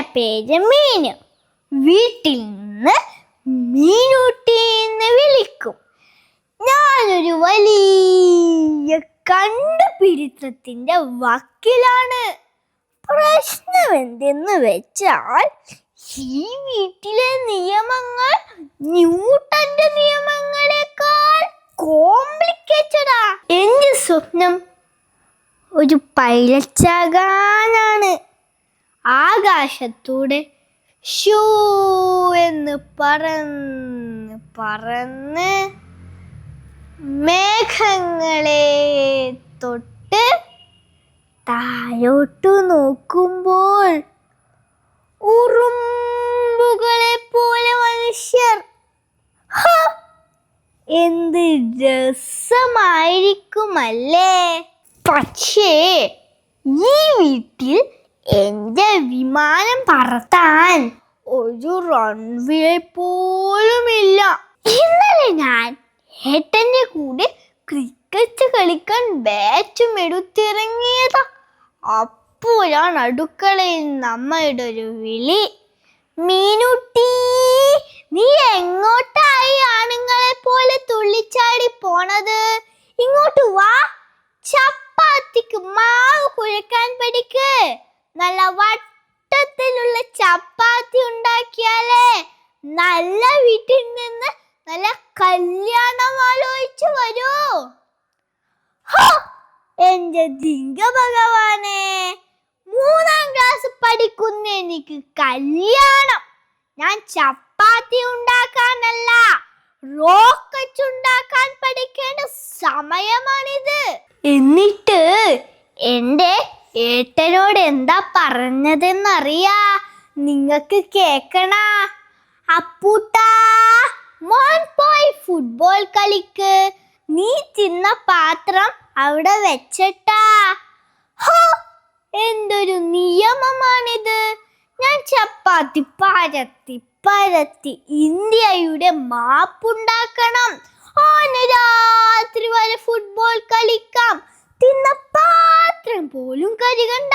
പേര് മീനു. വീട്ടിൽ നിന്ന് മീനൂട്ടി എന്ന് വിളിക്കും. ഞാനൊരു വലിയ കണ്ടുപിടുത്തത്തിന്റെ വക്കിലാണ്. പ്രശ്നം എന്തെന്ന് വെച്ചാൽ ഈ വീട്ടിലെ നിയമങ്ങൾ ന്യൂട്ടന്റെ നിയമങ്ങളെക്കാൾ കോംപ്ലിക്കേറ്റഡാ എന്റെ സ്വപ്നം ഒരു പൈലറ്റാകാനാണ്. ആകാശത്തൂടെ ഷൂ എന്ന് പറന്ന് പറന്ന് മേഘങ്ങളെ തൊട്ട് താഴോട്ടു നോക്കുമ്പോൾ ഉറുമ്പുകളെ പോലെ മനുഷ്യർ! എന്ത് രസമായിരിക്കുമല്ലേ പക്ഷേ ഈ വീട്ടിൽ എന്റെ വിമാനം പറത്താൻ ഒരു റൺവേ പോലുമില്ല. ഇന്നലെ ഞാൻ ഏട്ടന്റെ കൂടെ ക്രിക്കറ്റ് കളിക്കാൻ ബാറ്റും എടുത്തിറങ്ങിയതാ. അപ്പോഴാണ് അടുക്കളയിൽ നമ്മളുടെ ഒരു വിളി. മീനുട്ടി നീ എങ്ങോട്ടായി ആണുങ്ങളെ പോലെ തുള്ളിച്ചാടി പോണത്? ഇങ്ങോട്ട് വാ. ചപ്പാത്തിക്ക് മാവ് കുഴക്കാൻ പഠിക്ക്. നല്ല വട്ടത്തിലുള്ള ചപ്പാത്തി ഉണ്ടാക്കിയാലേ നല്ല വീട്ടിൽ നിന്ന് നല്ല കല്യാണം ആലോചിച്ചു വരൂ! എന്റെ ദിങ്ക ഭഗവാനെ മൂന്നാം ക്ലാസ് പഠിക്കുന്ന എനിക്ക് കല്യാണം ഞാൻ ചപ്പാത്തി ഉണ്ടാക്കാനല്ല റോക്കറ്റ് ഉണ്ടാക്കാൻ പഠിക്കേണ്ട സമയമാണിത് എന്നിട്ട് എന്റെ ഏട്ടനോട് എന്താ പറഞ്ഞതെന്നറിയാ? നിങ്ങക്ക് കേക്കണ? അപ്പൂട്ടാ മോൻ പോയി ഫുട്ബോൾ കളിക്ക്. നീ തിന്ന പാത്രം അവിടെ വെച്ചട്ടാ. എന്തൊരു നിയമമാണിത്. ഞാൻ ചപ്പാത്തി പരത്തി പരത്തി ഇന്ത്യയുടെ മാപ്പുണ്ടാക്കണം. ഓന് രാത്രി വരെ ഫുട്ബോൾ കളിക്കാം. തിന്ന പാത്രം പോലും കരുകണ്ട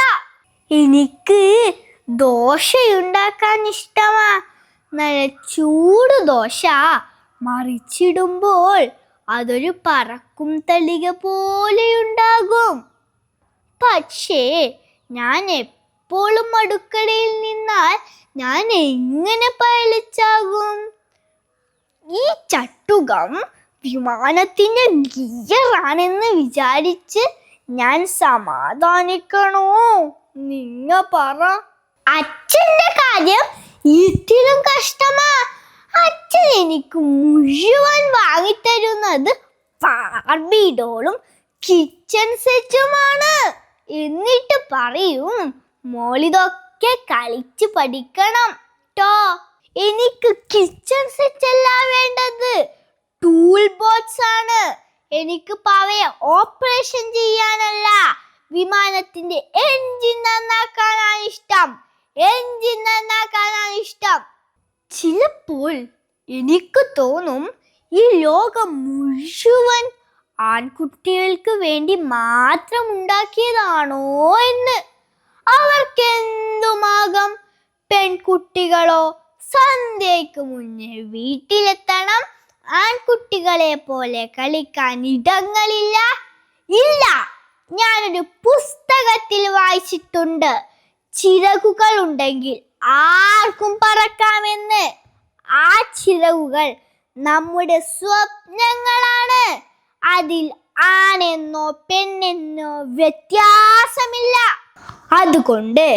എനിക്ക് ദോശയുണ്ടാക്കാൻ ഇഷ്ടമാ. നല്ല ചൂട് ദോശ മറിച്ചിടുമ്പോൾ അതൊരു പറക്കും തളിക പോലെയുണ്ടാകും പക്ഷേ ഞാൻ എപ്പോഴും അടുക്കളയിൽ നിന്നാൽ ഞാൻ എങ്ങനെ പയലിച്ചാകും? ഈ ചട്ടുകം വിമാനത്തിന്റെ ഗിയറാണെന്ന് വിചാരിച്ച് ഞാൻ സമാധാനിക്കണോ. നിങ്ങ പറ. അച്ഛന്റെ കാര്യം ഇതിലും കഷ്ടമാ. അച്ഛൻ എനിക്ക് മുഴുവൻ വാങ്ങിത്തരുന്നത് പാർബിഡോളും കിച്ചൺ സെറ്റുമാണ്. എന്നിട്ട് പറയും മോളിതൊക്കെ കളിച്ച് പഠിക്കണം ട്ടോ. എനിക്ക് കിച്ചൺ സെറ്റ് അല്ല വേണ്ടത്. ടൂൾ ബോക്സ് ആണ് എനിക്ക് പവയെ ഓപ്പറേഷൻ ചെയ്യാനല്ല. വിമാനത്തിന്റെ എൻജിൻ നന്നാക്കാനാണ് ഇഷ്ടം. എൻജിൻ നന്നാക്കാനാണ് ഇഷ്ടം. ചിലപ്പോൾ എനിക്ക് തോന്നും ഈ ലോകം മുഴുവൻ ആൺകുട്ടികൾക്ക് വേണ്ടി മാത്രം ഉണ്ടാക്കിയതാണോ എന്ന്. അവർക്ക് എന്തുമാകാം പെൺകുട്ടികളോ സന്ധ്യയ്ക്ക് മുന്നേ വീട്ടിലെത്തണം. ആൺകുട്ടികളെ പോലെ കളിക്കാൻ ഇടങ്ങളില്ല. ഇല്ല. ഞാനൊരു പുസ്തകത്തിൽ വായിച്ചിട്ടുണ്ട്. ചിറകുകൾ ഉണ്ടെങ്കിൽ ആർക്കും പറക്കാമെന്ന്. ആ ചിറകുകൾ നമ്മുടെ സ്വപ്നങ്ങളാണ്. അതിൽ ആണെന്നോ പെണ്ണെന്നോ വ്യത്യാസമില്ല. അതുകൊണ്ട്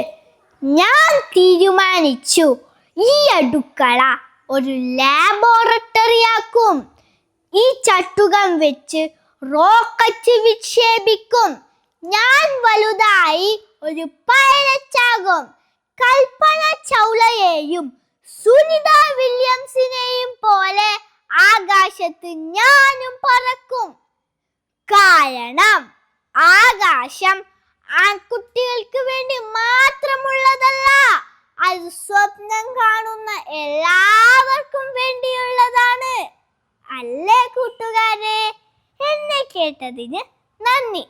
ഞാൻ തീരുമാനിച്ചു ഈ അടുക്കള ഒരു ലാബോറട്ടറി ആക്കും. ഈ ചട്ടുകം വെച്ച് റോക്കറ്റ് വിക്ഷേപിക്കും. ഞാൻ വലുതായി ഒരു പൈലറ്റാകും കൽപ്പന ചൗളയെയും സുനിത വില്യംസിനെയും പോലെ ആകാശത്ത് ഞാനും പറക്കും. കാരണം ആകാശം ആൺകുട്ടികൾക്ക് വേണ്ടി മാത്രമുള്ളതല്ല. അത് സ്വപ്നം കാണുന്ന എല്ലാവർക്കും വേണ്ടിയുള്ളതാണ്. അല്ലേ കൂട്ടുകാരെ? എന്നെ കേട്ടതിന് നന്ദി.